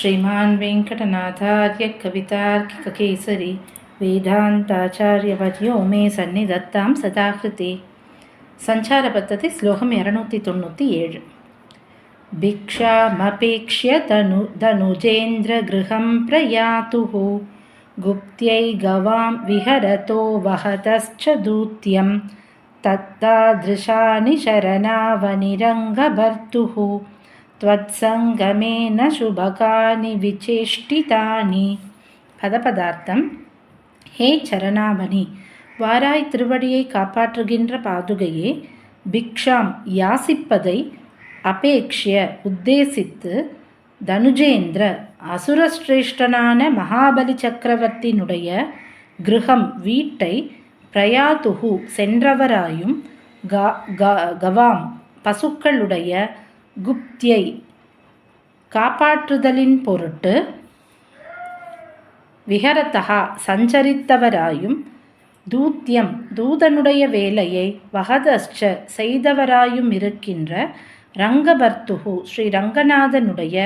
श्रीमान् वेङ्कटनाथार्यकवितार्किककेसरी वेदान्ताचार्यवर्यो मे सन्निधत्तां सदाकृते। सञ्चारपद्धति श्लोकम् एरनूति तन्नूति एल् भिक्षामपेक्ष्यतनु धनुजेन्द्रगृहं प्रयातुः गुप्त्यै गवां विहरतो वहतश्च दूत्यं तत्तादृशानि शरनावनिरङ्गभर्तुः त्वत्सङ्गमेन शुभकानि விசேஷ்டிதானி பதபதார்த்தம் ஹே சரணாமணி வாராய் திருவடியை காப்பாற்றுகின்ற பாதுகையே பிக்ஷாம் யாசிப்பதை அபேக்ஷிய உத்தேசித்து தனுஜேந்திர அசுரஸ்ரேஷ்டனான மகாபலி சக்கரவர்த்தியினுடைய கிருஹம் வீட்டை பிரயாதுகு சென்றவராயும் கவாம் பசுக்களுடைய குப்தியை காப்பாற்றுதலின் பொருட்டு விஹரத்தகா சஞ்சரித்தவராயும் தூத்தியம் தூதனுடைய வேலையை வகதஷ்ட செய்தவராயும் இருக்கின்ற ரங்கபர்த்துகு ஸ்ரீ ரங்கநாதனுடைய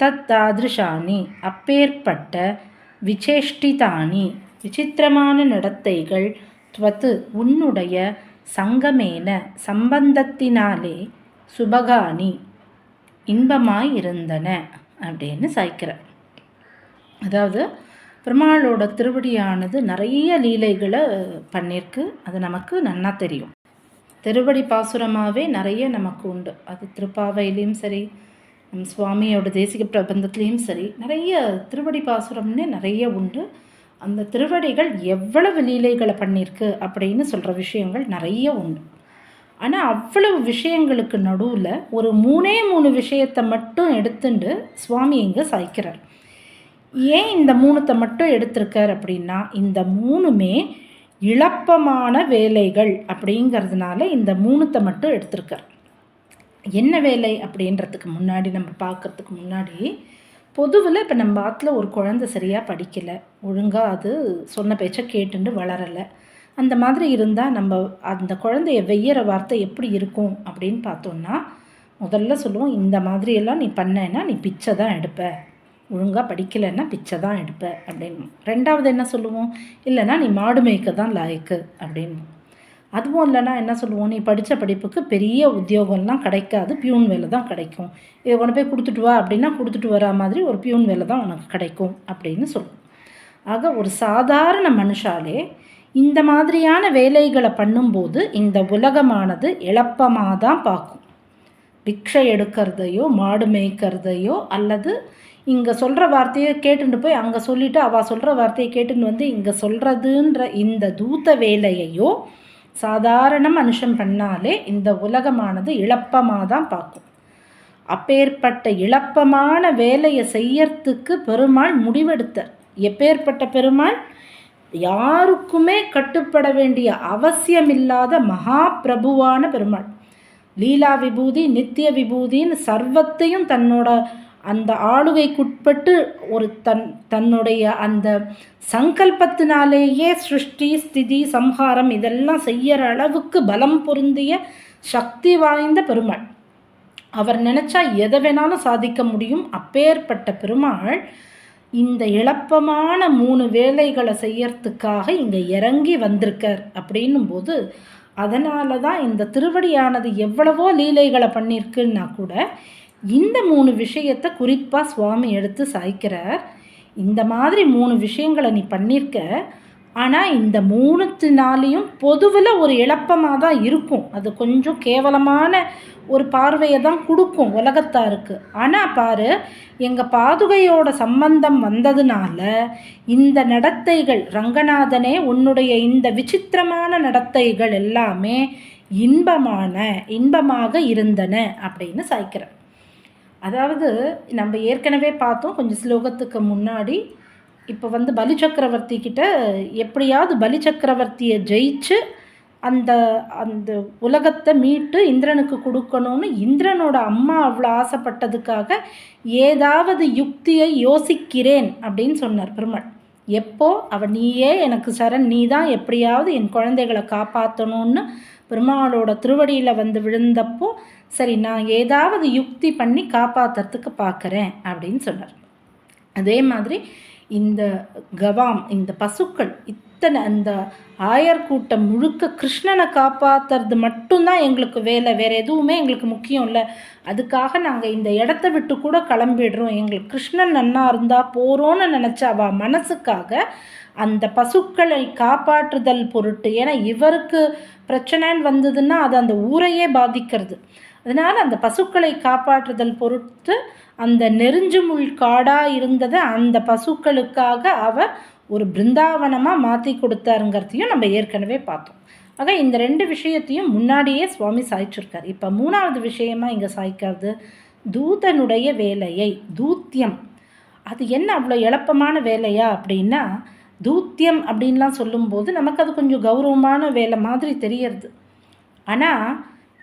தத்தாதிருஷானி அப்பேற்பட்ட விசேஷ்டிதானி விசித்திரமான நடத்தைகள் துவத்து உன்னுடைய சங்கமேன சம்பந்தத்தினாலே சுபகானி இன்பமாய் இருந்தன அப்படின்னு சாய்க்கிறார். அதாவது பெருமாளோட திருவடியானது நிறைய லீலைகளை பண்ணியிருக்கு அது நமக்கு நன்னா தெரியும். திருவடி பாசுரமாகவே நிறைய நமக்கு உண்டு. அது திருப்பாவையிலையும் சரி நம் சுவாமியோட தேசிக பிரபந்தத்துலேயும் சரி நிறைய திருவடி பாசுரம்னே நிறைய உண்டு. அந்த திருவடிகள் எவ்வளவு லீலைகளை பண்ணியிருக்கு அப்படின்னு சொல்கிற விஷயங்கள் நிறைய உண்டு. ஆனால் அவ்வளவு விஷயங்களுக்கு நடுவில் ஒரு மூணே மூணு விஷயத்தை மட்டும் எடுத்துட்டு சுவாமி இங்கே சாய்க்கிறார். ஏன் இந்த மூணுத்தை மட்டும் எடுத்திருக்கார் அப்படின்னா இந்த மூணுமே இழப்பமான வேலைகள் அப்படிங்கிறதுனால இந்த மூணுத்தை மட்டும் எடுத்திருக்கார். என்ன வேலை அப்படின்றதுக்கு முன்னாடி நம்ம பார்க்குறதுக்கு முன்னாடி பொதுவில் இப்போ நம்ம ஆற்றுல ஒரு குழந்தை சரியாக படிக்கலை ஒழுங்காக அது சொன்ன பேச்சை கேட்டுண்டு வளரலை அந்த மாதிரி இருந்தால் நம்ம அந்த குழந்தைய வெய்யற வார்த்தை எப்படி இருக்கும் அப்படின்னு பார்த்தோன்னா முதல்ல சொல்லுவோம் இந்த மாதிரியெல்லாம் நீ பண்ணேன்னா நீ பிச்சை தான் எடுப்ப. ஒழுங்காக படிக்கலைன்னா பிச்சை தான் எடுப்ப. அப்படின்னு. ரெண்டாவது என்ன சொல்லுவோம்? இல்லைன்னா நீ மாடு மேய்க்க தான் லாய்க்கு. அப்படின்னு. அதுவும் இல்லைன்னா என்ன சொல்லுவோம்? நீ படித்த படிப்புக்கு பெரிய உத்தியோகம்லாம் கிடைக்காது. பியூன் வேலை தான் கிடைக்கும். இதை கொண்டு போய் கொடுத்துட்டு வா. அப்படின்னா கொடுத்துட்டு வரா மாதிரி ஒரு பியூன் வேலை தான் உனக்கு கிடைக்கும் அப்படின்னு சொல்லுவோம். ஆக ஒரு சாதாரண மனுஷாலே இந்த மாதிரியான வேலைகளை பண்ணும்போது இந்த உலகமானது இழப்பமாக தான் பார்க்கும். பிக்ஷை எடுக்கிறதையோ மாடு மேய்க்கிறதையோ அல்லது இங்கே சொல்கிற வார்த்தையை கேட்டுட்டு போய் அங்கே சொல்லிவிட்டு அவள் சொல்கிற வார்த்தையை கேட்டுன்னு வந்து இங்கே சொல்கிறதுன்ற இந்த தூத்த வேலையையோ சாதாரண மனுஷன் பண்ணாலே இந்த உலகமானது இழப்பமாக தான் பார்க்கும். அப்பேற்பட்ட இழப்பமான வேலையை செய்யறதுக்கு பெருமாள் முடிவெடுத்தார். எப்பேற்பட்ட பெருமாள்? யாருக்குமே கட்டுப்பட வேண்டிய அவசியமில்லாத மகா பிரபுவான பெருமாள். லீலா விபூதி நித்திய விபூதின்னு சர்வத்தையும் தன்னோட அந்த ஆளுகைக்குட்பட்டு ஒரு தன் தன்னுடைய அந்த சங்கல்பத்தினாலேயே சிருஷ்டி ஸ்திதி சம்ஹாரம் இதெல்லாம் செய்யற அளவுக்கு பலம் பொருந்திய சக்தி வாய்ந்த பெருமாள். அவர் நினச்சா எதை வேணாலும் சாதிக்க முடியும். அப்பேற்பட்ட பெருமாள் இந்த இழப்பமான மூணு வேலைகளை செய்யறதுக்காக இங்கே இறங்கி வந்திருக்கார் அப்படின்னும் போது அதனால தான் இந்த திருவடியானது எவ்வளவோ லீலைகளை பண்ணியிருக்குன்னா கூட இந்த மூணு விஷயத்தை குறிப்பாக சுவாமி எடுத்து சாய்க்கிறார். இந்த மாதிரி மூணு விஷயங்களை நீ பண்ணியிருக்க ஆனால் இந்த மூணுத்தினாலேயும் பொதுவில் ஒரு இழப்பமாக தான் இருக்கும். அது கொஞ்சம் கேவலமான ஒரு பார்வையை தான் கொடுக்கும் உலகத்தாருக்கு. ஆனால் பாரு எங்கள் பாதுகையோட சம்பந்தம் வந்ததுனால இந்த நடத்தைகள் ரங்கநாதனே உன்னுடைய இந்த விசித்திரமான நடத்தைகள் எல்லாமே இன்பமான இன்பமாக இருந்தன அப்படின்னு சாய்க்கிறேன் அதாவது நம்ம ஏற்கனவே பார்த்தோம் கொஞ்சம் ஸ்லோகத்துக்கு முன்னாடி இப்போ வந்து பலி சக்கரவர்த்தி கிட்ட எப்படியாவது பலி சக்கரவர்த்தியை ஜெயிச்சு அந்த அந்த உலகத்தை மீட்டு இந்திரனுக்கு கொடுக்கணும்னு இந்திரனோட அம்மா அவ்வளோ ஆசைப்பட்டதுக்காக ஏதாவது யுக்தியை யோசிக்கிறேன் அப்படின்னு சொன்னார் பெருமாள். எப்போ? அவள் நீயே எனக்கு சரண் நீ தான் எப்படியாவது என் குழந்தைகளை காப்பாற்றணும்னு பெருமாளோட திருவடியில் வந்து விழுந்தப்போ சரி நான் ஏதாவது யுக்தி பண்ணி காப்பாற்றுறதுக்கு பார்க்குறேன் அப்படின்னு சொன்னார். அதே மாதிரி இந்த கவாம் இந்த பசுக்கள் இத்தனை அந்த ஆயர் கூட்டம் முழுக்க கிருஷ்ணனை காப்பாற்றுறது மட்டும்தான் எங்களுக்கு வேலை. வேறு எதுவுமே எங்களுக்கு முக்கியம் இல்லை. அதுக்காக நாங்கள் இந்த இடத்த விட்டு கூட கிளம்பிடுறோம். எங்களுக்கு கிருஷ்ணன் நன்னா இருந்தால் போகிறோன்னு நினச்ச அவள் மனசுக்காக அந்த பசுக்களை காப்பாற்றுதல் பொருட்டு. ஏன்னா இவருக்கு பிரச்சனைன்னு வந்ததுன்னா அது அந்த ஊரையே பாதிக்கிறது. அதனால் அந்த பசுக்களை காப்பாற்றுதல் பொருட்டு அந்த நெருஞ்சு முள் காடாக இருந்ததை அந்த பசுக்களுக்காக அவர் ஒரு பிருந்தாவனமாக மாற்றி கொடுத்தாருங்கிறதையும் நம்ம ஏற்கனவே பார்த்தோம். ஆக இந்த ரெண்டு விஷயத்தையும் முன்னாடியே சுவாமி சாய்ச்சிருக்கார். இப்போ மூணாவது விஷயமா இங்கே சாய்க்கிறது தூதனுடைய வேலையை தூத்தியம். அது என்ன அவ்வளோ எளப்பமான வேலையா அப்படின்னா தூத்தியம் அப்படின்லாம் சொல்லும்போது நமக்கு அது கொஞ்சம் கௌரவமான வேலை மாதிரி தெரியறது. ஆனால்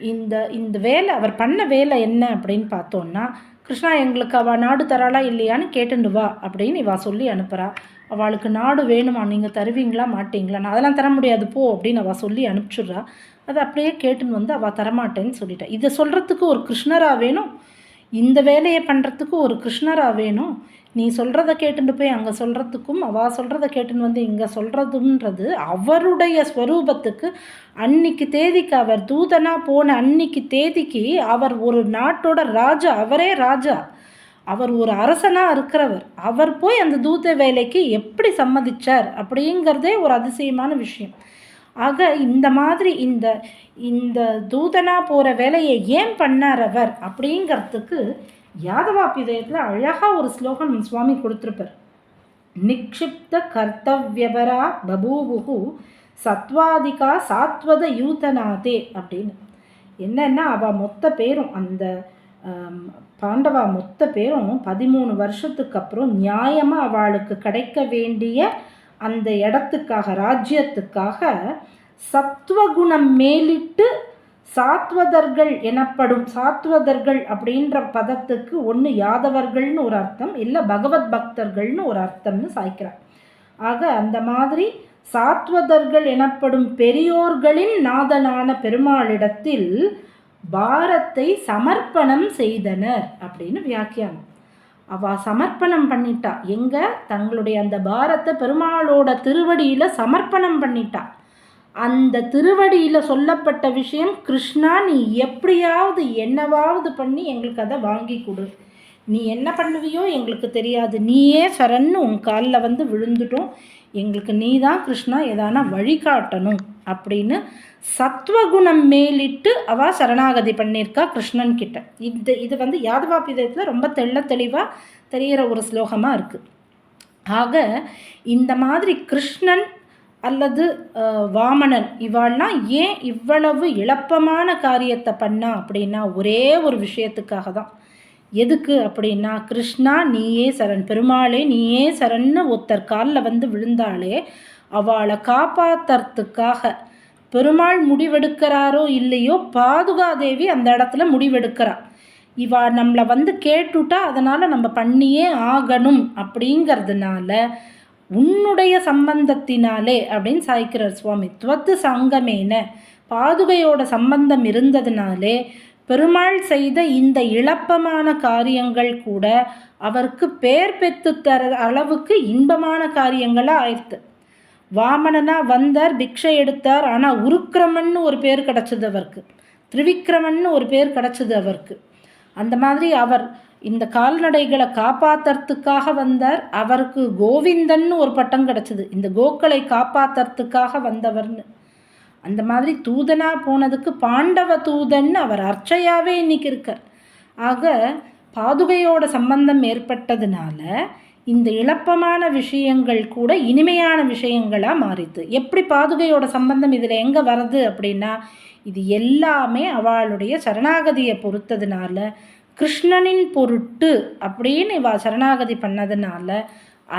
இந்த இந்த வேலை அவர் பண்ண வேலை என்ன அப்படின்னு பார்த்தோன்னா கிருஷ்ணா எங்களுக்கு அவள் நாடு தராளா இல்லையான்னு கேட்டுண்டு வா அப்படின்னு இவா சொல்லி அனுப்புகிறா அவளுக்கு நாடு வேணுமா? நீங்கள் தருவீங்களா? மாட்டீங்களா? நான் அதெல்லாம் தர முடியாது போ அப்படின்னு அவள் சொல்லி அனுப்பிச்சுட்றா. அதை அப்படியே கேட்டுன்னு வந்து அவள் தரமாட்டேன்னு சொல்லிட்டா. இதை சொல்கிறதுக்கு ஒரு கிருஷ்ணராக வேணும்? இந்த வேலையை பண்ணுறதுக்கு ஒரு கிருஷ்ணராக வேணும்? நீ சொல்கிறத கேட்டுட்டு போய் அங்கே சொல்கிறதுக்கும் அவள் சொல்கிறத கேட்டுன்னு வந்து இங்கே சொல்கிறதுன்றது அவருடைய ஸ்வரூபத்துக்கு அன்னைக்கு தேதிக்கு அவர் தூதனாக போன அன்னைக்கு தேதிக்கு அவர் ஒரு நாட்டோட ராஜா அவரே ராஜா. அவர் ஒரு அரசனாக இருக்கிறவர். அவர் போய் அந்த தூத வேலைக்கு எப்படி சம்மதிச்சார் அப்படிங்கிறதே ஒரு அதிசயமான விஷயம். ஆக இந்த மாதிரி இந்த இந்த தூதனாக போகிற வேலையை ஏன் பண்ணார் அவர் அப்படிங்கிறதுக்கு யாதவாபிதயத்தில் அழகாக ஒரு ஸ்லோகம் சுவாமி கொடுத்துருப்பார். நிக்ஷிப்த கர்த்தவியபரா பபூபுகு சத்வாதிகா சாத்வத யூதநாதே அப்படின்னு. என்னென்னா அவள் மொத்த பேரும் அந்த பாண்டவா மொத்த பேரும் பதிமூணு வருஷத்துக்கு அப்புறம் நியாயமாக அவளுக்கு கிடைக்க வேண்டிய அந்த இடத்துக்காக ராஜ்யத்துக்காக சத்வகுணம் மேலிட்டு சாத்வதர்கள் எனப்படும் சாத்வதர்கள் அப்படின்ற பதத்துக்கு ஒன்று யாதவர்கள்னு ஒரு அர்த்தம் இல்லை பகவத் பக்தர்கள்னு ஒரு அர்த்தம்னு சாய்க்கிறார். ஆக அந்த மாதிரி சாத்வதர்கள் எனப்படும் பெரியோர்களின் நாதனான பெருமாளிடத்தில் பாரத்தை சமர்ப்பணம் செய்தனர் அப்படின்னு வியாக்கியானம். அவ சமர்ப்பணம் பண்ணிட்டா. எங்க? தங்களுடைய அந்த பாரத்தை பெருமாளோட திருவடியில் சமர்ப்பணம் பண்ணிட்டா. அந்த திருவடியில் சொல்லப்பட்ட விஷயம் கிருஷ்ணா நீ எப்படியாவது என்னவாவது பண்ணி எங்களுக்கு அதை வாங்கி கொடு. நீ என்ன பண்ணுவியோ எங்களுக்கு தெரியாது. நீயே சரண்னு உன் காலில் வந்து விழுந்துட்டோம். எங்களுக்கு நீ தான் கிருஷ்ணா எதானா வழிகாட்டணும் அப்படின்னு சத்வகுணம் மேலிட்டு அவ சரணாகதி பண்ணியிருக்கா கிருஷ்ணன் கிட்ட. இது இது வந்து யாதவாபிதத்தில் ரொம்ப தெள்ள தெளிவாக தெரிகிற ஒரு ஸ்லோகமாக இருக்குது ஆக இந்த மாதிரி கிருஷ்ணன் அல்லது வாமணன் இவாள்லாம் ஏன் இவ்வளவு இழப்பமான காரியத்தை பண்ணா அப்படின்னா ஒரே ஒரு விஷயத்துக்காக தான். எதுக்கு அப்படின்னா கிருஷ்ணா நீயே சரண் பெருமாளே நீயே சரண்னு ஒருத்தர் காலில் வந்து விழுந்தாலே அவளை காப்பாற்றுறதுக்காக பெருமாள் முடிவெடுக்கிறாரோ இல்லையோ பாதுகாதேவி அந்த இடத்துல முடிவெடுக்கிறா. இவா நம்மளை வந்து கேட்டுட்டா அதனால் நம்ம பண்ணியே ஆகணும் அப்படிங்கிறதுனால உன்னுடைய சம்பந்தத்தினாலே அப்படின்னு சாய்க்கிறார் சுவாமி. துவத்து சங்கமேன. பாதுகையோட சம்பந்தம் இருந்ததுனாலே பெருமாள் செய்த இந்த இழப்பமான காரியங்கள் கூட அவருக்கு பேர் பெற்று தர அளவுக்கு இன்பமான காரியங்களாக ஆயிடுத்து வாமனனா வந்தார் பிக்ஷை எடுத்தார். ஆனால் உருக்கிரமன்னு ஒரு பேர் கிடச்சிது அவருக்கு. திரிவிக்ரமன்னு ஒரு பேர் கிடச்சிது அவருக்கு. அந்த மாதிரி அவர் இந்த கால்நடைகளை காப்பாற்றுறதுக்காக வந்தார். அவருக்கு கோவிந்தன்னு ஒரு பட்டம் கிடச்சிது. இந்த கோக்களை காப்பாற்றுறதுக்காக வந்தவர்னு. அந்த மாதிரி தூதனாக போனதுக்கு பாண்டவ தூதன்னு அவர் அர்ச்சையாகவே இன்னைக்கு இருக்கார். ஆக பாதுகையோட சம்பந்தம் ஏற்பட்டதுனால இந்த இழப்பமான விஷயங்கள் கூட இனிமையான விஷயங்களாக மாறிது எப்படி பாதுகையோட சம்பந்தம் இதில் எங்கே வருது அப்படின்னா இது எல்லாமே அவளுடைய சரணாகதியை பொறுத்ததுனால கிருஷ்ணனின் பொருட்டு அப்படின்னு இவா சரணாகதி பண்ணதுனால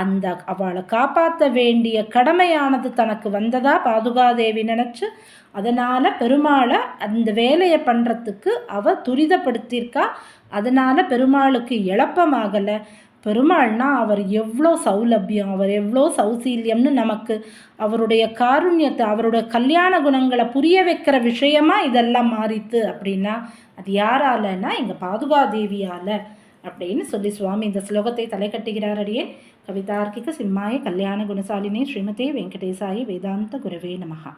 அந்த அவளை காப்பாற்ற வேண்டிய கடமையானது தனக்கு வந்ததா பாதுகாதேவி நினச்சி அதனால் பெருமாளை அந்த வேலையை பண்ணுறதுக்கு அவ துரிதப்படுத்தியிருக்கா. அதனால் பெருமாளுக்கு இழப்பமாகலை. பெருமாள்னா அவர் எவ்வளோ சௌலபியம் அவர் எவ்வளோ சௌசீல்யம்னு நமக்கு அவருடைய காருண்யத்தை அவருடைய கல்யாண குணங்களை புரிய வைக்கிற விஷயமா இதெல்லாம் மாறித்து அப்படின்னா அது யாராலன்னா எங்கள் பாதுகாதேவியால் அப்படின்னு சொல்லி சுவாமி இந்த ஸ்லோகத்தை தலை கட்டுகிறார் அடியே. கவிதார்க்கிக சிம்மாய கல்யாண குணசாலினே ஸ்ரீமதே வெங்கடேசாயி வேதாந்த குரவே நமகா